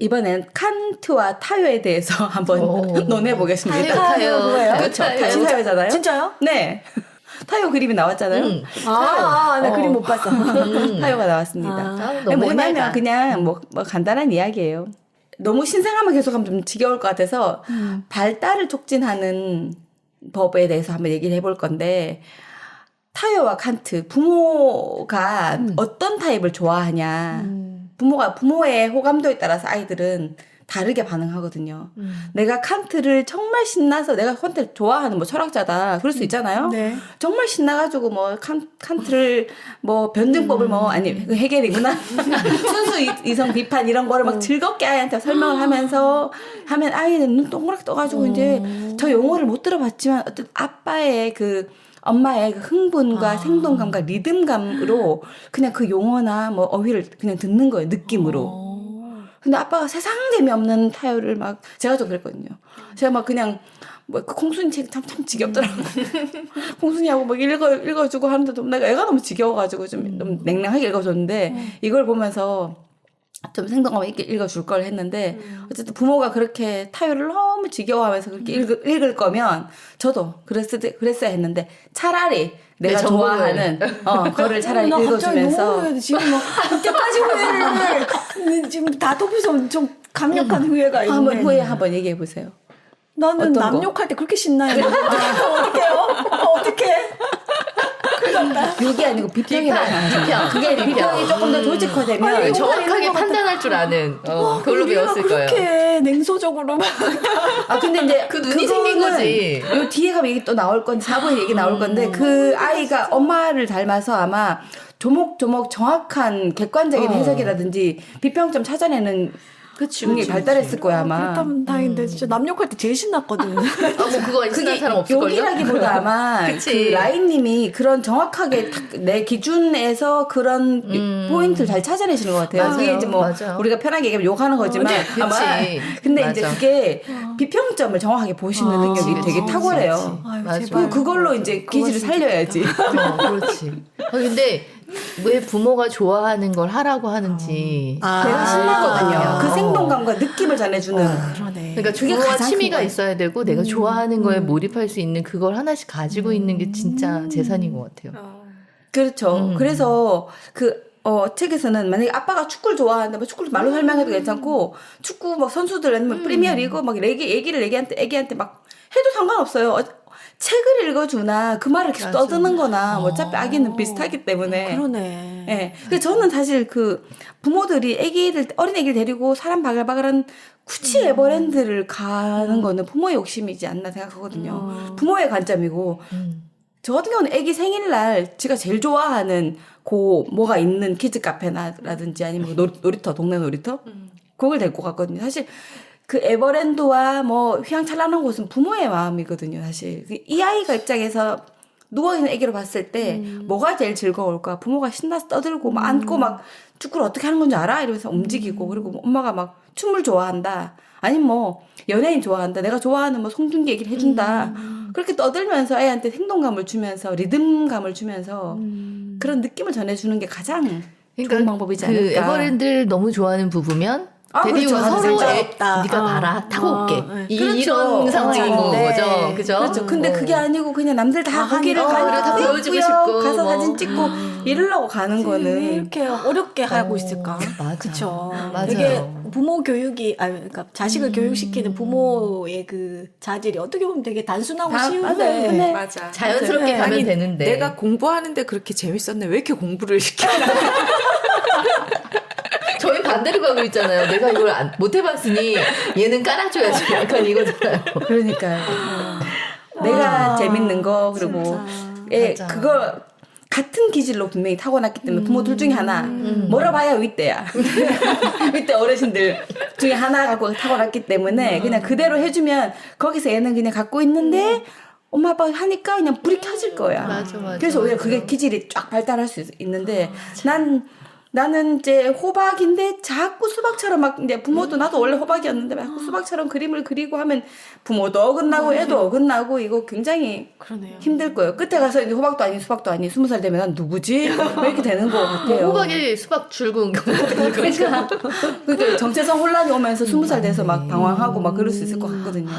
이번엔 칸트와 타요에 대해서 한번 오. 논해 보겠습니다. 타요, 타요. 그렇죠. 타요. 타요잖아요. 진짜요? 네. 타요 그림이 나왔잖아요. 음. 아, 아, 나 어. 그림 못 봤어. 음. 타요가 나왔습니다. 아. 너무 뭐냐면. 그냥 뭐, 뭐 간단한 이야기예요. 너무 신생하면 계속하면 좀 지겨울 것 같아서 음. 발달을 촉진하는 법에 대해서 한번 얘기를 해볼 건데 타요와 칸트 부모가 음. 어떤 타입을 좋아하냐 음. 부모가 부모의 호감도에 따라서 아이들은 다르게 반응하거든요. 음. 내가 칸트를 정말 신나서 내가 칸트를 좋아하는 뭐 철학자다 그럴 수 있잖아요. 네. 정말 신나가지고 뭐 칸, 칸트를 뭐 변증법을 뭐 아니 그 해결이구나 순수 이- 이성 비판 이런 거를 막 즐겁게 아이한테 설명을 하면서 하면 아이는 눈 동그랗게 떠가지고 이제 저 용어를 못 들어봤지만 어떤 아빠의 그 엄마의 그 흥분과 생동감과 리듬감으로 그냥 그 용어나 뭐 어휘를 그냥 듣는 거예요 느낌으로. 근데 아빠가 세상 재미없는 타요를 막 제가 좀 그랬거든요. 제가 막 그냥 뭐 그 콩순이 책참참 지겹더라고. 콩순이하고 막 읽어 읽어주고 하는데도 내가 애가 너무 지겨워가지고 좀 너무 냉랭하게 읽어줬는데 이걸 보면서 좀 생동감 있게 읽어줄 걸 했는데 어쨌든 부모가 그렇게 타요를 너무 지겨워하면서 그렇게 읽을, 읽을 거면 저도 그랬을 때 그랬어야 했는데 차라리 내가 네. 좋아하는 어 거를 차라리 나 갑자기 읽어주면서. 지금 막 그때까지 후회를 지금 다 덮어서 좀 강력한 후회가 있네. 한번 후에 한번 얘기해 보세요. 나는? 남욕할 때 그렇게 신나요. 어떡해요? 어떡해? 욕이 아니고 비평이라고 비평, 그게 비평. 비평이 조금 더 조직화되면 아니, 정확하게 판단할 줄 아는 어, 그걸로 배웠을 거예요. 그렇게 냉소적으로 막 아 근데 이제 그 눈이 생긴 거지. 요 뒤에 가면 얘기 또 나올 건데 4부에 얘기 나올 건데 그 아이가 엄마를 닮아서 아마 조목조목 정확한 객관적인 어. 해석이라든지 비평점 찾아내는 그치, 능력이 그치, 발달했을 거야 아마. 그렇다면 다행인데 진짜 남욕할 때 제일 신났거든. 아, 뭐 그거 그게 사람 없을걸요? 욕이라기보다 아마 그치. 그 라인님이 그런 정확하게 탁내 기준에서 그런 음. 포인트를 잘 찾아내시는 것 같아요. 맞아요. 그게 이제 뭐 맞아요. 우리가 편하게 얘기하면 욕하는 거지만 그치. 아마 근데 이제 맞아. 그게 비평점을 정확하게 보시는 아, 능력이 그치, 되게 그치, 탁월해요. 맞아. 그 그걸로 이제 기질을 살려야지. 어, 그렇지. 아, 근데 왜 부모가 좋아하는 걸 하라고 하는지 아. 내가 신나거든요. 아. 그 생동감과 느낌을 전해주는. 그러네. 그러니까 그게 부모가 취미가. 있어야 되고 내가 좋아하는 거에 몰입할 수 있는 그걸 하나씩 가지고 있는 게 진짜 재산인 것 같아요. 그렇죠. 음. 그래서 그 어, 책에서는 만약에 아빠가 축구를 좋아하는데 뭐 축구를 말로 설명해도 괜찮고 축구 막 선수들 아니면 프리미어 리그 막 얘기, 얘기를 애기한테 애기한테 막 해도 상관없어요. 어, 책을 읽어주나 그 말을 계속 맞아. 떠드는 거나 뭐 어차피 아기는 비슷하기 때문에. 그러네. 예. 근데 저는 사실 그 부모들이 아기를 어린 아기를 데리고 사람 바글바글한 구치 에버랜드를 가는 거는 부모의 욕심이지 않나 생각하거든요. 어. 부모의 관점이고 음. 저 같은 경우는 아기 생일날 제가 제일 좋아하는 고 뭐가 있는 키즈 카페나라든지 아니면 놀, 놀이터 동네 놀이터 그걸 데리고 갔거든요. 사실 그 에버랜드와 뭐 휘황찬란한 곳은 부모의 마음이거든요. 사실 그이 아이가 입장에서 누워 있는 아기를 봤을 때 뭐가 제일 즐거울까? 부모가 신나서 떠들고 막 안고 막 축구를 어떻게 하는 건지 알아? 이러면서 움직이고 그리고 뭐 엄마가 막 춤을 좋아한다. 아니면 뭐 연예인 좋아한다. 내가 좋아하는 뭐 송중기 얘기를 해준다. 그렇게 떠들면서 애한테 생동감을 주면서 리듬감을 주면서 그런 느낌을 전해주는 게 가장 좋은 방법이지 그 않을까. 에버랜드를 너무 좋아하는 부부면 아, 데리고 그렇죠. 서로 애, 없다. 네가 어. 봐라 타고 어, 올게 네. 이, 그렇죠. 이런 상황인 어, 네. 거죠 그죠 그렇죠. 근데 어. 그게 아니고 그냥 남들 다다 거기를 하니까. 가니까 어, 그래, 다 보여주고 싶고, 가서 뭐. 사진 찍고 이러려고 가는 왜 거는 이렇게 어렵게 하고 어, 있을까? 맞아. 그쵸. 맞아요. 되게 부모 교육이, 아, 그러니까 자식을 교육시키는 부모의 그 자질이 어떻게 보면 되게 단순하고 다- 맞아요. 쉬운데. 근데 맞아. 자연스럽게 네. 가면 아니, 되는데 내가 공부하는데 그렇게 재밌었네. 왜 이렇게 공부를 시켜? 반대로 가고 있잖아요. 내가 이걸 안, 못 해봤으니 얘는 깔아줘야지. 약간 이거잖아요. 그러니까요. 내가 재밌는 거 그리고. 진짜. 예 맞아. 그거 같은 기질로 분명히 타고났기 때문에 부모 둘 중에 하나. 멀어봐야 윗대야. 윗대 어르신들 중에 하나 갖고 타고났기 때문에 그냥 그대로 해주면 거기서 얘는 그냥 갖고 있는데 엄마 아빠가 하니까 그냥 불이 켜질 거야. 맞아, 맞아, 그래서 오히려 맞아. 그게 기질이 쫙 발달할 수 있- 있는데 난 나는 이제 호박인데 자꾸 수박처럼 막 이제 부모도 나도 원래 호박이었는데 막 자꾸 수박처럼 그림을 그리고 하면 부모도 어긋나고 애도 어긋나고 이거 굉장히 그러네요. 힘들 거예요. 끝에 가서 이제 호박도 아닌 수박도 아닌 스무 살 되면 난 누구지? 뭐 이렇게 되는 것 같아요. 호박에 수박 줄근 그러니까 그러니까 정체성 혼란이 오면서 스무 살 돼서 막 방황하고 막 그럴 수 있을 것 같거든요.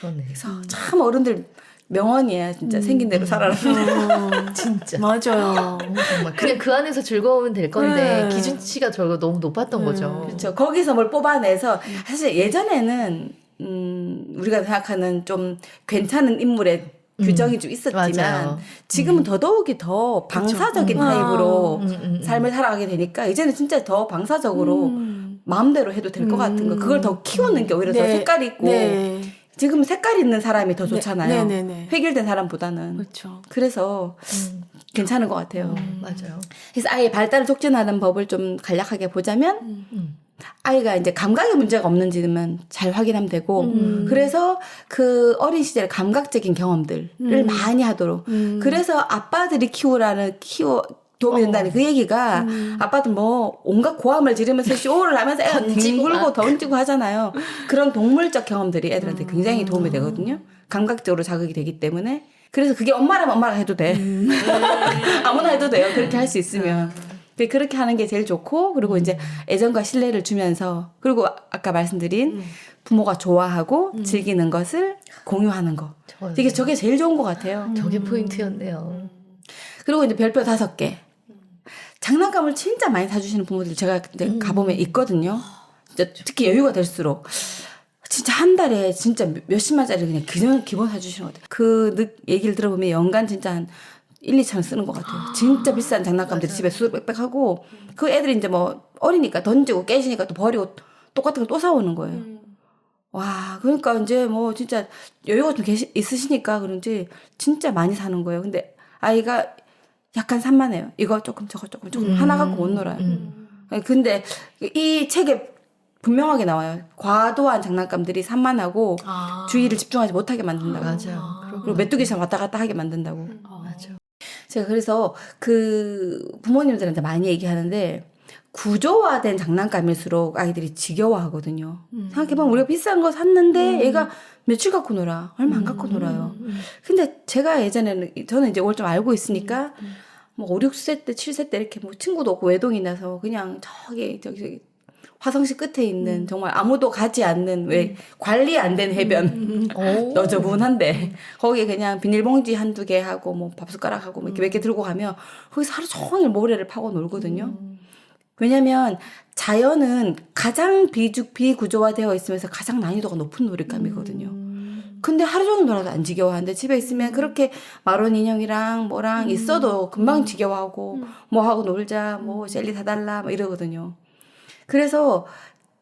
그러네. 그래서 참 어른들 명언이에요. 진짜 생긴 대로 살아라. 진짜. 맞아요. 정말 그냥 그 안에서 즐거우면 될 건데 네. 기준치가 저거 너무 높았던 거죠. 그렇죠. 거기서 뭘 뽑아내서 사실 예전에는 음, 우리가 생각하는 좀 괜찮은 인물의 규정이 좀 있었지만 맞아요. 지금은 더더욱이 더 방사적인 그렇죠. 타입으로 음, 음, 음. 삶을 살아가게 되니까 이제는 진짜 더 방사적으로 음. 마음대로 해도 될 것 같은 거 그걸 더 키우는 게 오히려 더 네. 색깔 있고 네. 지금 색깔 있는 사람이 더 좋잖아요. 네, 네, 네. 획일된 사람보다는 그렇죠. 그래서 음, 괜찮은 것 같아요. 맞아요. 그래서 아이의 발달을 촉진하는 법을 좀 간략하게 보자면 음. 아이가 이제 감각에 문제가 없는지만 잘 확인하면 되고 음. 그래서 그 어린 시절에 감각적인 경험들을 음. 많이 하도록 음. 그래서 아빠들이 키우라는 키워 도움이 된다는 그 얘기가 음. 아빠도 뭐 온갖 고함을 지르면서 쇼를 하면서 애가 뒹굴고 막. 던지고 하잖아요. 그런 동물적 경험들이 애들한테 굉장히 도움이 되거든요. 감각적으로 자극이 되기 때문에 그래서 그게 엄마라면 엄마가 해도 돼. 아무나 해도 돼요. 그렇게 할 수 있으면. 근데 그렇게 하는 게 제일 좋고 그리고 이제 애정과 신뢰를 주면서 그리고 아까 말씀드린 부모가 좋아하고 즐기는 것을 공유하는 거. 저요. 되게 저게 제일 좋은 것 같아요. 저게 포인트였네요. 그리고 이제 별표 다섯 개. 장난감을 진짜 많이 사주시는 부모들 제가 이제 가보면 있거든요. 특히 여유가 될수록. 진짜 한 달에 진짜 몇- 몇십만짜리 그냥 기본, 기본 사주시는 것 같아요. 그 느- 얘기를 들어보면 연간 진짜 한 1, 2천 원 쓰는 것 같아요. 진짜 비싼 장난감들이 집에 수백백 하고 그 애들이 이제 뭐 어리니까 던지고 깨지니까 또 버리고 똑같은 걸 또 사오는 거예요. 와, 그러니까 이제 뭐 진짜 여유가 좀 계시, 있으시니까 그런지 진짜 많이 사는 거예요. 근데 아이가 약간 산만해요. 이거 조금 저거 조금 조금 하나 갖고 못 놀아요. 음. 근데 이 책에 분명하게 나와요. 과도한 장난감들이 산만하고 아. 주의를 집중하지 못하게 만든다고. 맞아요. 그리고 메뚜기처럼 왔다 갔다 하게 만든다고. 맞아. 제가 그래서 그 부모님들한테 많이 얘기하는데 구조화된 장난감일수록 아이들이 지겨워하거든요. 생각해보면 우리가 비싼 거 샀는데 얘가 며칠 갖고 놀아. 얼마 안 갖고 놀아요. 근데 제가 예전에는 저는 이제 이걸 좀 알고 있으니까 뭐 5, 6세 때, 7세 때 이렇게 뭐 친구도 없고 외동이 나서 그냥 저기 저기 저기 화성시 끝에 있는 정말 아무도 가지 않는 왜 관리 안 된 해변. 오. 너저분한데. 거기에 그냥 비닐봉지 한두 개 하고 뭐 밥숟가락 하고 뭐 이렇게 몇 개 들고 가면 거기서 하루 종일 모래를 파고 놀거든요. 왜냐면 자연은 가장 비주 비구조화되어 있으면서 가장 난이도가 높은 놀이감이거든요. 근데 하루 종일 놀아도 안 지겨워하는데 집에 있으면 그렇게 마론 인형이랑 뭐랑 있어도 금방 지겨워하고 뭐 하고 놀자 뭐 젤리 사달라 뭐 이러거든요. 그래서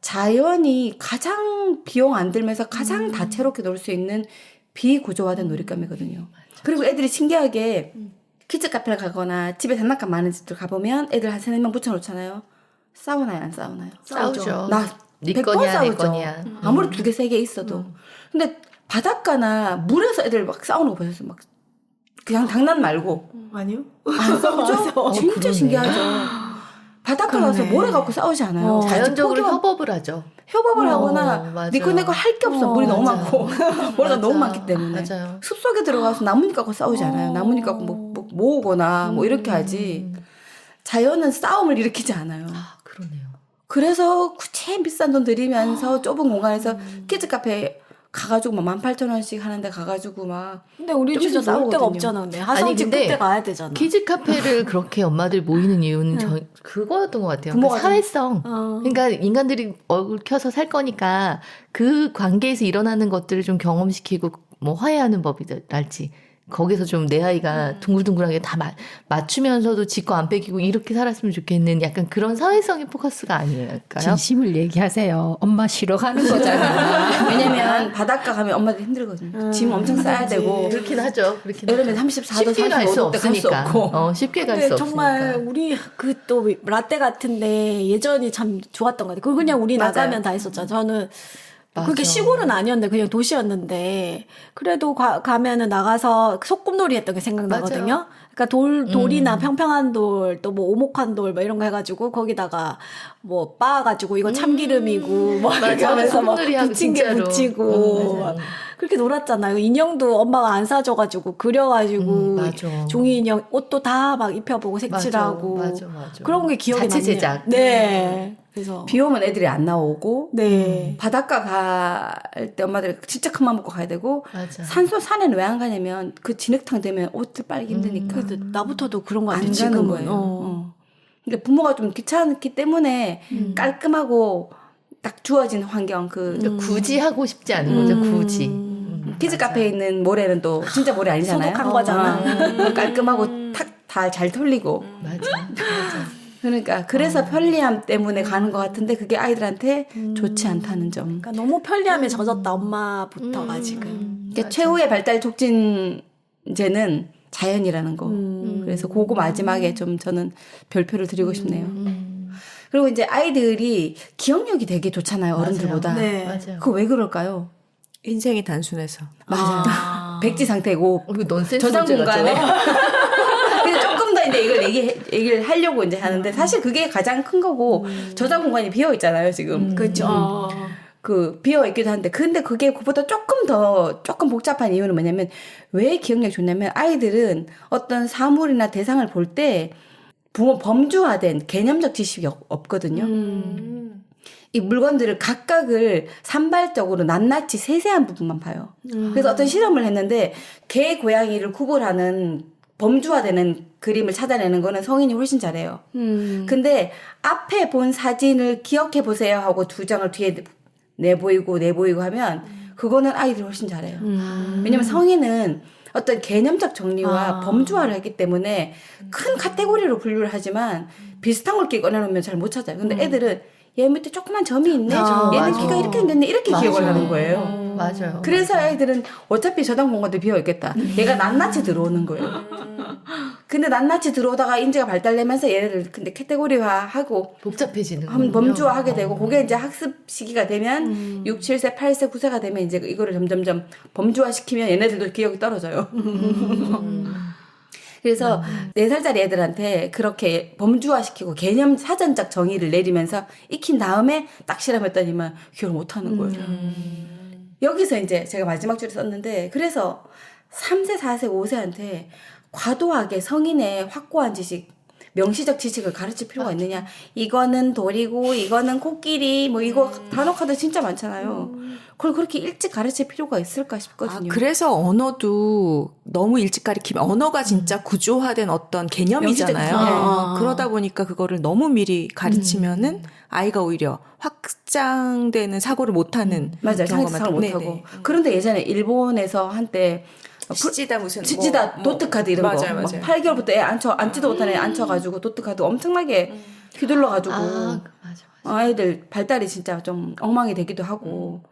자연이 가장 비용 안 들면서 가장 다채롭게 놀 수 있는 비구조화된 놀이감이거든요. 그리고 애들이 신기하게 키즈 카페를 가거나 집에 장난감 많은 집들 가보면 애들 한 세네 명 붙여놓잖아요. 싸우나요, 안 싸우나요? 싸우죠. 나 네 100번 건이야, 내 싸우죠. 건이야. 아무리 두 개, 세 개 있어도. 근데 바닷가나 물에서 애들 막 싸우는 거 보셨어요? 막 그냥 장난 말고 아니요? 안 싸우죠? 진짜 그러네. 신기하죠. 바닷가 가서. 모래 갖고 싸우지 않아요. 어. 자연적으로 포기만- 협업을 하죠. 협업을 어, 하거나 맞아요. 니꺼 내꺼 할 게 없어. 어, 물이 너무 맞아. 많고 모래가 너무. 많기 때문에 맞아요. 숲속에 들어가서 나뭇잎 갖고 싸우지 않아요. 어. 나뭇잎 갖고 뭐, 뭐 모으거나 뭐 이렇게 하지. 자연은 싸움을 일으키지 않아요. 아, 그러네요. 그래서 구체 비싼 돈 들이면서 좁은 공간에서 키즈 카페 가가지고 막 18,000원씩 하는데 가가지고 막 근데 우리 있으면 나올 데가. 없잖아. 근데 하성집 근데 끝에 가야 되잖아. 키즈 카페를 그렇게 엄마들 모이는 이유는 저 그거였던 것 같아요. 그 사회성. 어. 그러니까 인간들이 얼굴 켜서 살 거니까 그 관계에서 일어나는 것들을 좀 경험시키고 뭐 화해하는 법이랄지 거기서 좀 내 아이가 둥글둥글하게 다 마- 맞추면서도 지거안 빼기고 이렇게 살았으면 좋겠는 약간 그런 사회성의 포커스가 아닐까요? 진심을 얘기하세요. 엄마 가는 거잖아. 왜냐면 바닷가 가면 엄마들 힘들거든요. 짐 엄청 싸야 되고 그렇긴 하죠. 그렇긴 여름에 하죠. 34도, 쉽게 갈수 35도 갈수 없으니까. 없고 어, 쉽게 갈 근데 수 정말 없으니까. 우리 그 또 라떼 같은데 예전이 참 좋았던 것 같아요. 그거 그냥 우리 맞아요. 나가면 다 했었잖아. 저는 맞아. 그게 시골은 아니었는데 그냥 도시였는데 그래도 가, 가면은 나가서 소꿉놀이 했던 게 생각나거든요. 그러니까 돌 돌이나 음. 평평한 돌 또 뭐 오목한 돌 뭐 이런 거 해가지고 거기다가 뭐 빻아가지고 이거 참기름이고 뭐 이렇게 음. 맞아. 하면서 막 붙인 게. 붙이고. 막 그렇게 놀았잖아요. 인형도 엄마가 안 사줘가지고 그려가지고 음. 종이 인형 옷도 다 막 입혀보고 색칠하고 맞아, 맞아, 맞아. 그런 게 기억이 자체 나네요. 제작. 네. 그래서 비 오면 애들이 안 나오고 네. 바닷가 갈 때 엄마들이 진짜 큰맘 먹고 가야 되고 맞아. 산소 산에는 왜 안 가냐면 그 진흙탕 되면 옷을 빨기 힘드니까 그래도 나부터도 그런 거. 가는 지금은. 거예요. 어. 어. 그러니까 부모가 좀 귀찮기 때문에 깔끔하고 딱 주어진 환경 그 그러니까 굳이 하고 싶지 않은 거죠. 음. 굳이. 음, 키즈 맞아. 카페에 있는 모래는 또 진짜 모래 아니잖아요. 소독한 거잖아. 어, 깔끔하고 탁 다 잘 털리고 맞아. 맞아. 그러니까 그래서 편리함 때문에 가는 것 같은데 그게 아이들한테 좋지 않다는 점. 그러니까 너무 편리함에 젖었다 엄마부터가 지금. 음, 그러니까 최후의 발달 촉진제는 자연이라는 거. 음. 그래서 그거 마지막에 좀 저는 별표를 드리고 싶네요. 음, 그리고 이제 아이들이 기억력이 되게 좋잖아요 어른들보다. 네. 맞아요. 그거 왜 그럴까요? 인생이 단순해서. 맞아요. 아. 백지 상태고 어, 이거 넌센스 저장? 공간에. 근데 이걸 얘기 얘기를 하려고 이제 하는데 사실 그게 가장 큰 거고 저장 공간이 비어 있잖아요 지금. 그렇죠. 그 비어 있기도 한데 근데 그게 그보다 조금 더 조금 복잡한 이유는 뭐냐면 왜 기억력이 좋냐면 아이들은 어떤 사물이나 대상을 볼때 부모 범주화된 개념적 지식이 없, 없거든요. 음. 이 물건들을 각각을 산발적으로 낱낱이 세세한 부분만 봐요. 그래서 어떤 실험을 했는데 개 고양이를 구분하는 범주화되는 그림을 찾아내는 거는 성인이 훨씬 잘해요. 음. 근데 앞에 본 사진을 기억해 보세요 하고 두 장을 뒤에 내보이고 내보이고 하면 그거는 아이들이 훨씬 잘해요. 왜냐면 성인은 어떤 개념적 정리와 아. 범주화를 했기 때문에 큰 카테고리로 분류를 하지만 비슷한 걸 이렇게 꺼내놓으면 잘 못 찾아요. 근데 애들은 얘 밑에 조그만 점이 있네. 아, 얘는 맞아. 귀가 이렇게 생겼네. 이렇게 맞아. 기억을 하는 거예요. 맞아요. 그래서 아이들은 어차피 저장 공간도 비어 있겠다. 얘가 낱낱이 들어오는 거예요. 근데 낱낱이 들어오다가 인지가 발달되면서 얘를 근데 카테고리화하고 복잡해지는 한 거군요. 범주화하게 되고 그게 이제 학습 시기가 되면 6, 7세, 8세, 9세가 되면 이제 이거를 점점점 범주화 시키면 얘네들도 기억이 떨어져요. 그래서 네 살짜리 애들한테 그렇게 범주화 시키고 개념 사전적 정의를 내리면서 익힌 다음에 딱 실험했더니만 기억을 못 하는 거예요. 여기서 이제 제가 마지막 줄에 썼는데 그래서 3세, 4세, 5세한테 과도하게 성인의 확고한 지식 명시적 지식을 가르칠 필요가 있느냐? 이거는 돌이고 이거는 코끼리 뭐 이거 단어 카드 진짜 많잖아요. 그걸 그렇게 일찍 가르칠 필요가 있을까 아, 싶거든요. 그래서 언어도 너무 일찍 가리키면 언어가 진짜 구조화된 어떤 개념이잖아요. 네. 어, 그러다 보니까 그거를 너무 미리 가르치면은 아이가 오히려 확장되는 사고를 못하는 맞아요. 경우가 상상을 많다. 못 네네. 하고. 그런데 예전에 일본에서 한때 시지다 무슨 뭐- 치지다 뭐- 도트 카드 이런 맞아요, 거. 막 맞아요. 8개월부터 애 앉혀 앉지도 못하는 애 앉혀가지고 도트 카드 엄청나게 휘둘러 가지고 아, 맞아. 아이들 발달이 진짜 좀 엉망이 되기도 하고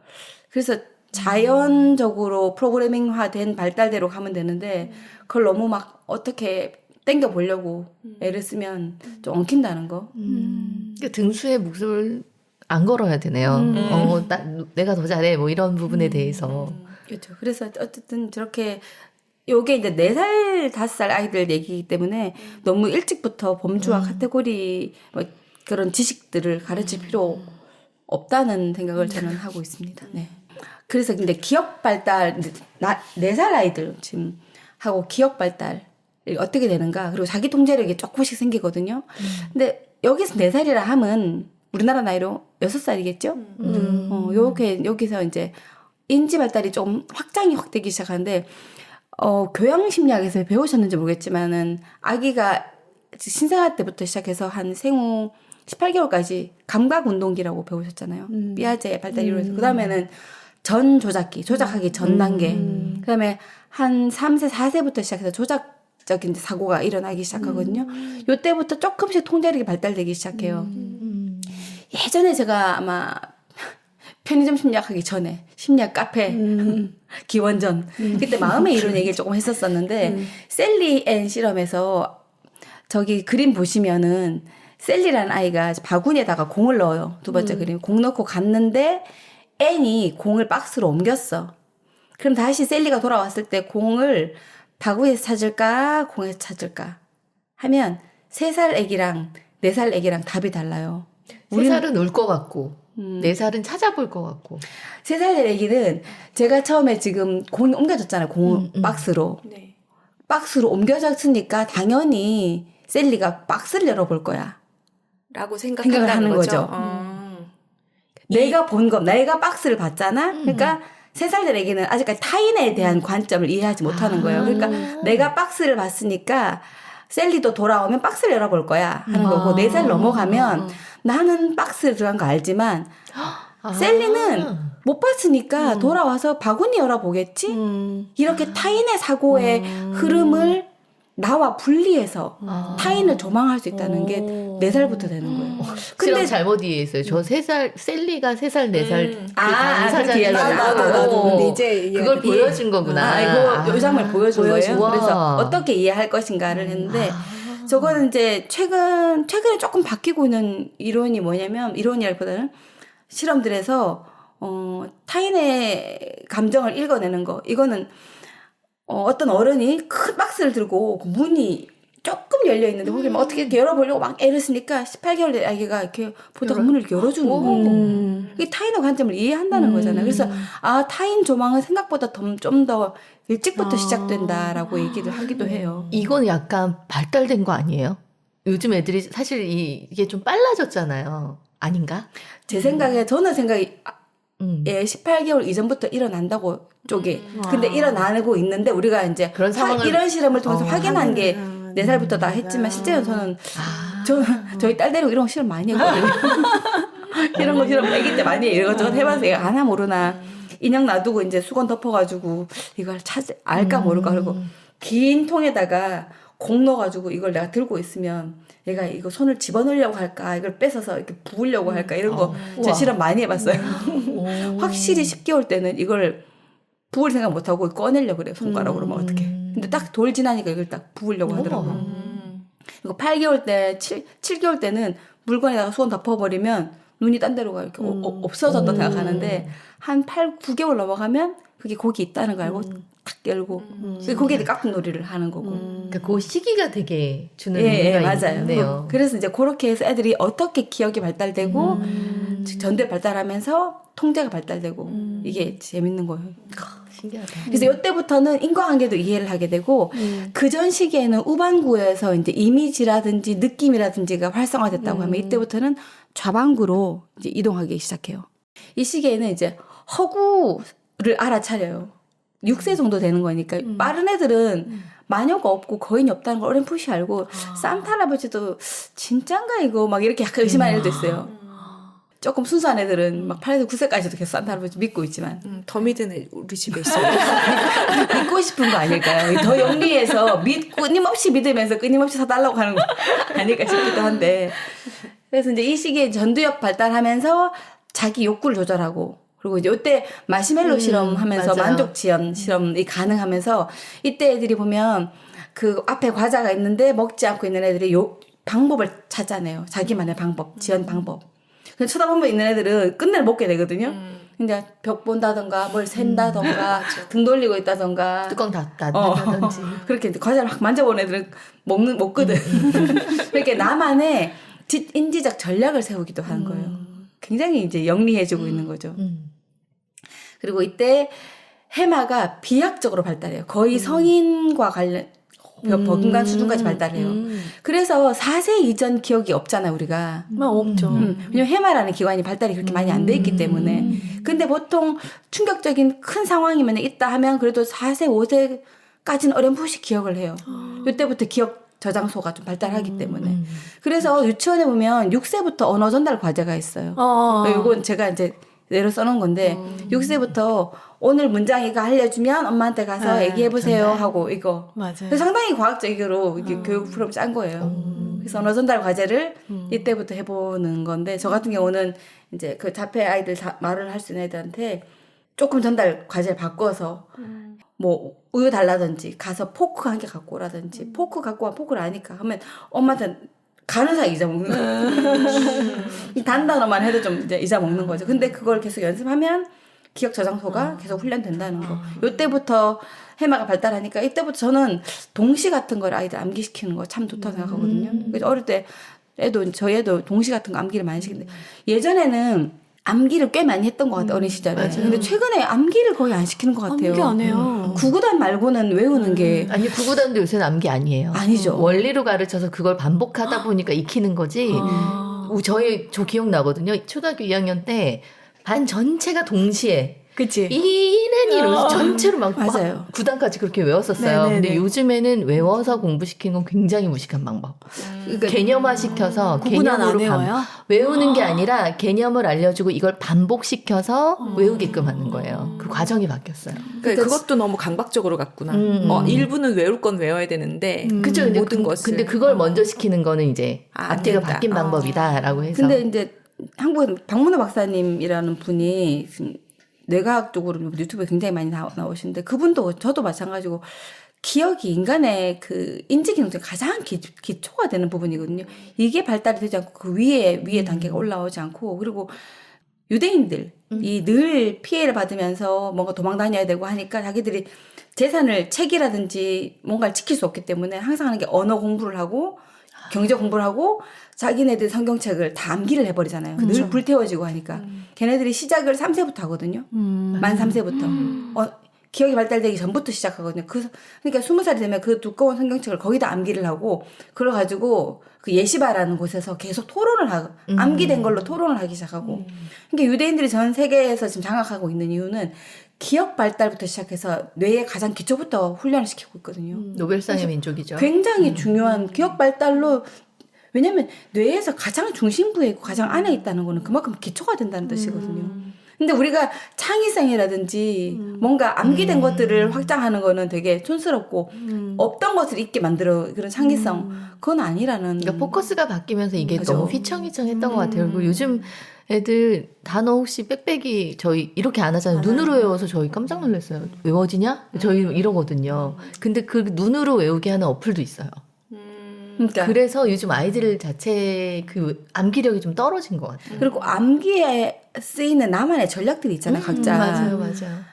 그래서 자연적으로 프로그래밍화된 발달대로 가면 되는데 그걸 너무 막 어떻게 땡겨 보려고 애를 쓰면 좀 엉킨다는 거. 음. 그러니까 등수에 목숨을 안 걸어야 되네요. 어, 나, 내가 더 잘해. 뭐 이런 부분에 대해서. 그렇죠. 그래서 어쨌든 저렇게 요게 이제 네 살 다섯 살 아이들 얘기이기 때문에 너무 일찍부터 범주와 카테고리 뭐 그런 지식들을 가르칠 필요 없다는 생각을 저는 하고 있습니다. 네. 그래서 근데 기억 발달 네 살 아이들 지금 하고 기억 발달 어떻게 되는가 그리고 자기 통제력이 조금씩 생기거든요. 근데 여기서 네 살이라 함은 우리나라 나이로 여섯 살이겠죠? 음. 어, 요렇게 여기서 이제 인지 발달이 좀 확장이 확 되기 시작하는데 어, 교양 심리학에서 배우셨는지 모르겠지만은 아기가 신생아 때부터 시작해서 한 생후 18개월까지 감각 운동기라고 배우셨잖아요. 삐아제 발달 이론에서 그다음에는 전 조작기, 조작하기 전 단계. 그다음에 한 3세, 4세부터 시작해서 조작 적인 사고가 일어나기 시작하거든요. 요때부터 조금씩 통제력이 발달되기 시작해요. 음. 예전에 제가 아마 편의점 심리학하기 전에 심리학 카페 기원전. 그때 마음의 이론 얘기를 조금 했었었는데 셀리 앤 실험에서 저기 그림 보시면은 셀리라는 아이가 바구니에다가 공을 넣어요. 두 번째 그림. 공 넣고 갔는데 N이 공을 박스로 옮겼어. 그럼 다시 셀리가 돌아왔을 때 공을 바구니에서 찾을까? 공에서 찾을까? 하면 세 살 애기랑 네 살 애기랑 답이 달라요. 세 살은 울 것 같고. 음. 네 살은 찾아볼 것 같고. 세살 애기는 제가 처음에 지금 공이 옮겨졌잖아요. 공 음, 음. 박스로 네. 박스로 옮겨졌으니까 당연히 셀리가 박스를 열어볼 거야. 라고 생각을 하는 거죠. 거죠. 어. 내가 본 거, 내가 박스를 봤잖아. 음. 그러니까 세 살들 애기는 아직까지 타인에 대한 관점을 이해하지 못하는 아. 거예요. 그러니까 내가 박스를 봤으니까 셀리도 돌아오면 박스를 열어볼 거야 하는 거고 아. 네살 넘어가면 음. 나는 박스에 들어간 거 알지만 아. 셀리는 못 봤으니까 음. 돌아와서 바구니 열어보겠지. 음. 이렇게 타인의 사고의 흐름을 나와 분리해서 아. 타인을 조망할 수 있다는 게 오. 네 살부터 되는 거예요. 근데 근데 잘못 이해했어요. 저 세 살 셀리가 세 살 네살 음. 그 아, 아, 그렇게 줄 나도, 나도. 근데 이제 그걸 보여준 거구나. 아, 이거 요 장면 보여준 거예요. 그래서 와. 어떻게 이해할 것인가를 했는데 아. 저거는 이제 최근 최근에 조금 바뀌고 있는 이론이 뭐냐면 이론이라기보다는 실험들에서 어 타인의 감정을 읽어내는 거. 이거는 어, 어떤 어른이 큰 박스를 들고 그 문이 열려 있는데 거기 막 어떻게 열어보려고 막 애를 쓰니까 18개월 된 아기가 이렇게 보다가 문을 이렇게 열어주는 거예요. 음. 이게 타인의 관점을 이해한다는 거잖아요. 그래서 아 타인 조망은 생각보다 좀더 일찍부터 아. 시작된다라고 얘기를 하기도 해요. 이건 약간 발달된 거 아니에요? 요즘 애들이 사실 이, 이게 좀 빨라졌잖아요. 아닌가? 제 생각에 저는 생각이 아, 음. 예, 18개월 이전부터 일어난다고 쪽에. 음. 근데 아. 일어나고 있는데 우리가 이제 그런 화- 상황을- 이런 실험을 통해서 어, 확인한 게 음. 네 살부터 다 했지만 실제로 저는 아. 저 저희 딸 데리고 이런 거 실험 많이 했거든요. 이런 거 실험 애기 때 많이. 이것저것 얘가 아나 모르나 인형 놔두고 이제 수건 덮어가지고 이걸 찾 알까 모를까 그리고 긴 통에다가 공 넣어가지고 이걸 내가 들고 있으면 얘가 이거 손을 집어넣으려고 할까 이걸 뺏어서 이렇게 부으려고 할까 이런 거제 우와. 실험 많이 해봤어요. 오. 확실히 10개월 때는 이걸 부을 생각 못 하고 꺼내려고 그래요 손가락으로 막 어떻게. 근데 딱 돌 지나니까 이걸 딱 부으려고 하더라고. 요 음. 그리고 8개월 때, 7, 7개월 때는 물건에다가 수건 덮어버리면 눈이 딴 데로 가 이렇게 어- 어- 없어졌다 음. 생각하는데 한 8, 9개월 넘어가면 그게 거기 있다는 걸 알고 탁 열고 그 거기에 깍둑 놀이를 하는 거고. 그러니까 그 시기가 되게 주는 예, 예, 의미가 맞아요. 있네요. 그래서 이제 그렇게 해서 애들이 어떻게 기억이 발달되고 음. 즉 전대 발달하면서 통제가 발달되고 이게 재밌는 거예요. 신기하다. 그래서 이때부터는 인과관계도 이해를 하게 되고 음. 그전 시기에는 우반구에서 이제 이미지라든지 느낌이라든지가 활성화됐다고 하면 이때부터는 좌반구로 이제 이동하기 시작해요. 이 시기에는 이제 허구를 알아차려요. 6세 정도 되는 거니까 빠른 애들은 마녀가 없고 거인이 없다는 걸 어렴풋이 알고 산타 할아버지도 진짠가 이거 막 이렇게 약간 의심하는 애들도 있어요. 조금 순수한 애들은 막 8에서 9세까지도 계속 산타 할아버지 믿고 있지만 음, 더 믿은 애 우리 집에 있어요. 믿고 싶은 거 아닐까요? 더 영리해서 믿 끊임없이 믿으면서 끊임없이 사달라고 하는 거 아닐까 싶기도 한데 그래서 이제 이 시기에 전두엽 발달하면서 자기 욕구를 조절하고 그리고 이제 이때 마시멜로 음, 실험하면서. 만족 지연 실험이 가능하면서 이때 애들이 보면 그 앞에 과자가 있는데 먹지 않고 있는 애들이 요 방법을 찾아내요. 자기만의 방법, 지연 방법. 근데 쳐다보면 있는 애들은 끝내 먹게 되거든요. 근데 벽 본다던가 뭘 샌다던가 등 돌리고 있다던가 뚜껑 닫다 어. 그렇게 과자를 막 만져보는 애들은 먹는 먹거든. 그렇게 나만의 지- 인지적 전략을 세우기도 하는 거예요. 굉장히 이제 영리해지고 있는 거죠. 음. 그리고 이때 해마가 비약적으로 발달해요. 거의 성인과 관련 버금간 수준까지 발달해요. 음. 그래서 4세 이전 기억이 없잖아요, 우리가. 막 없죠. 음, 왜냐면 해마라는 기관이 발달이 그렇게 많이 안 돼 있기 때문에. 근데 보통 충격적인 큰 상황이면 있다 하면 그래도 4세, 5세까지는 어렴풋이 기억을 해요. 이때부터 기억 저장소가 좀 발달하기 때문에. 음. 그래서 유치원에 보면 6세부터 언어 전달 과제가 있어요. 어. 이건 제가 이제 내로 써놓은 건데 6세부터 오늘 문장 이거 알려주면 엄마한테 가서 네, 얘기해보세요 전달. 하고 이거. 맞아요. 그래서 상당히 과학적으로 이게 교육 프로그램 짠 거예요. 그래서 언어 전달 과제를 이때부터 해보는 건데 저 같은 경우는 이제 그 자폐 아이들 다 말을 할 수 있는 애들한테 조금 전달 과제를 바꿔서 뭐 우유 달라든지 가서 포크 한 개 갖고 오라든지 포크 갖고 와 포크를 아니까 하면 엄마한테 가는 사이 잊어먹는 거예요. 이 단단어만 해도 좀 이제 잊어먹는 거죠. 근데 그걸 계속 연습하면 기억 저장소가 계속 훈련된다는 거. 요때부터 해마가 발달하니까 이때부터 저는 동시 같은 걸 아이들 암기시키는 거 참 좋다고 생각하거든요. 그래서 어릴 때 애도 저희 애도 동시 같은 거 암기를 많이 시키는데 예전에는 암기를 꽤 많이 했던 것 같아요 어린 시절에. 근데 최근에 암기를 거의 안 시키는 것 같아요. 암기 안 해요. 구구단 말고는 외우는 게 아니 구구단도 요새는 암기 아니에요. 아니죠. 원리로 가르쳐서 그걸 반복하다 보니까 익히는 거지. 아. 우- 저희 저 기억나거든요. 초등학교 2학년 때 반 전체가 동시에 그치. 이는 이러면서 전체로 막, 막 맞아요. 구단까지 그렇게 외웠었어요. 네네네. 근데 요즘에는 외워서 공부시키는 건 굉장히 무식한 방법. 그러니까 개념화 시켜서 안 개념으로 반- 외워요? 외우는 게 아니라 개념을 알려주고 이걸 반복시켜서 외우게끔 하는 거예요. 그 과정이 바뀌었어요. 그러니까 그것도 너무 강박적으로 갔구나. 음, 어, 음. 일부는 외울 건 외워야 되는데 그죠? 근데, 모든 그, 것을 근데 그걸 먼저 시키는 거는 이제 아, 안 앞뒤가. 바뀐 아. 방법이다라고 해서. 근데 이제 한국에 박문호 박사님이라는 분이 지금 뇌과학 쪽으로 유튜브에 굉장히 많이 나오, 나오시는데 그분도 저도 마찬가지고 기억이 인간의 그 인지 기능 중에 가장 기, 기초가 되는 부분이거든요. 이게 발달이 되지 않고 그 위에 위에 단계가 올라오지 않고 그리고 유대인들 이늘 피해를 받으면서 뭔가 도망 다녀야 되고 하니까 자기들이 재산을 책이라든지 뭔가를 지킬 수 없기 때문에 항상 하는 게 언어 공부를 하고 경제 공부를 하고 자기네들 성경책을 다 암기를 해버리잖아요. 늘 불태워지고 하니까. 걔네들이 시작을 3세부터 하거든요. 만 3세부터. 어, 기억이 발달되기 전부터 시작하거든요. 그, 그러니까 20살이 되면 그 두꺼운 성경책을 거의 다 암기를 하고, 그래가지고 그 예시바라는 곳에서 계속 토론을 하고, 암기된 걸로 토론을 하기 시작하고. 그러니까 유대인들이 전 세계에서 지금 장악하고 있는 이유는 기억 발달부터 시작해서 뇌의 가장 기초부터 훈련을 시키고 있거든요. 노벨상의 민족이죠. 굉장히 중요한 기억 발달로 왜냐면 뇌에서 가장 중심부에 있고 가장 안에 있다는 거는 그만큼 기초가 된다는 뜻이거든요. 근데 우리가 창의성이라든지 뭔가 암기된 것들을 확장하는 거는 되게 촌스럽고 없던 것을 있게 만들어 그런 창의성 그건 아니라는 그러니까 포커스가 바뀌면서 이게 그죠. 너무 휘청휘청했던 것 같아요. 그리고 요즘 애들 단어 혹시 빽빽이 저희 이렇게 안 하잖아요. 눈으로 외워서 저희 깜짝 놀랐어요. 외워지냐? 저희 이러거든요. 근데 그 눈으로 외우게 하는 어플도 있어요. 그러니까 그래서 요즘 아이들 자체 그 암기력이 좀 떨어진 것 같아요. 그리고 암기에 쓰이는 나만의 전략들이 있잖아요, 각자. 음, 맞아요, 맞아요.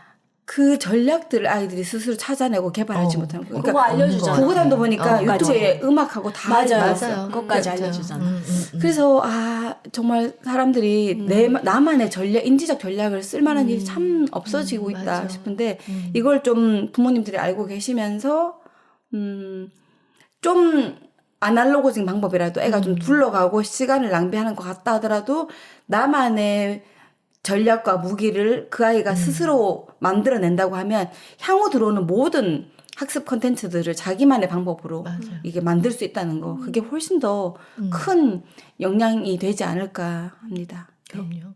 그 전략들을 아이들이 스스로 찾아내고 개발하지 어. 못하는 거예요. 그거 그러니까 알려주잖아. 구구단도 보니까 어, 유튜브에 음악하고 다 맞아요. 맞아요. 그것까지 맞아요. 알려주잖아. 음, 음, 음. 그래서 아 정말 사람들이 내 나만의 전략 인지적 전략을 쓸만한 일이 참 없어지고 음, 있다 맞아. 싶은데 음. 이걸 좀 부모님들이 알고 계시면서 음, 음좀 아날로그적인 방법이라도 애가 음. 좀 둘러가고 시간을 낭비하는 것 같다 하더라도 나만의 전략과 무기를 그 음. 아이가 스스로 만들어낸다고 하면 향후 들어오는 모든 학습 컨텐츠들을 자기만의 방법으로 맞아요. 이게 만들 수 있다는 거 그게 훨씬 더 음. 큰 영향이 되지 않을까 합니다. 그럼요.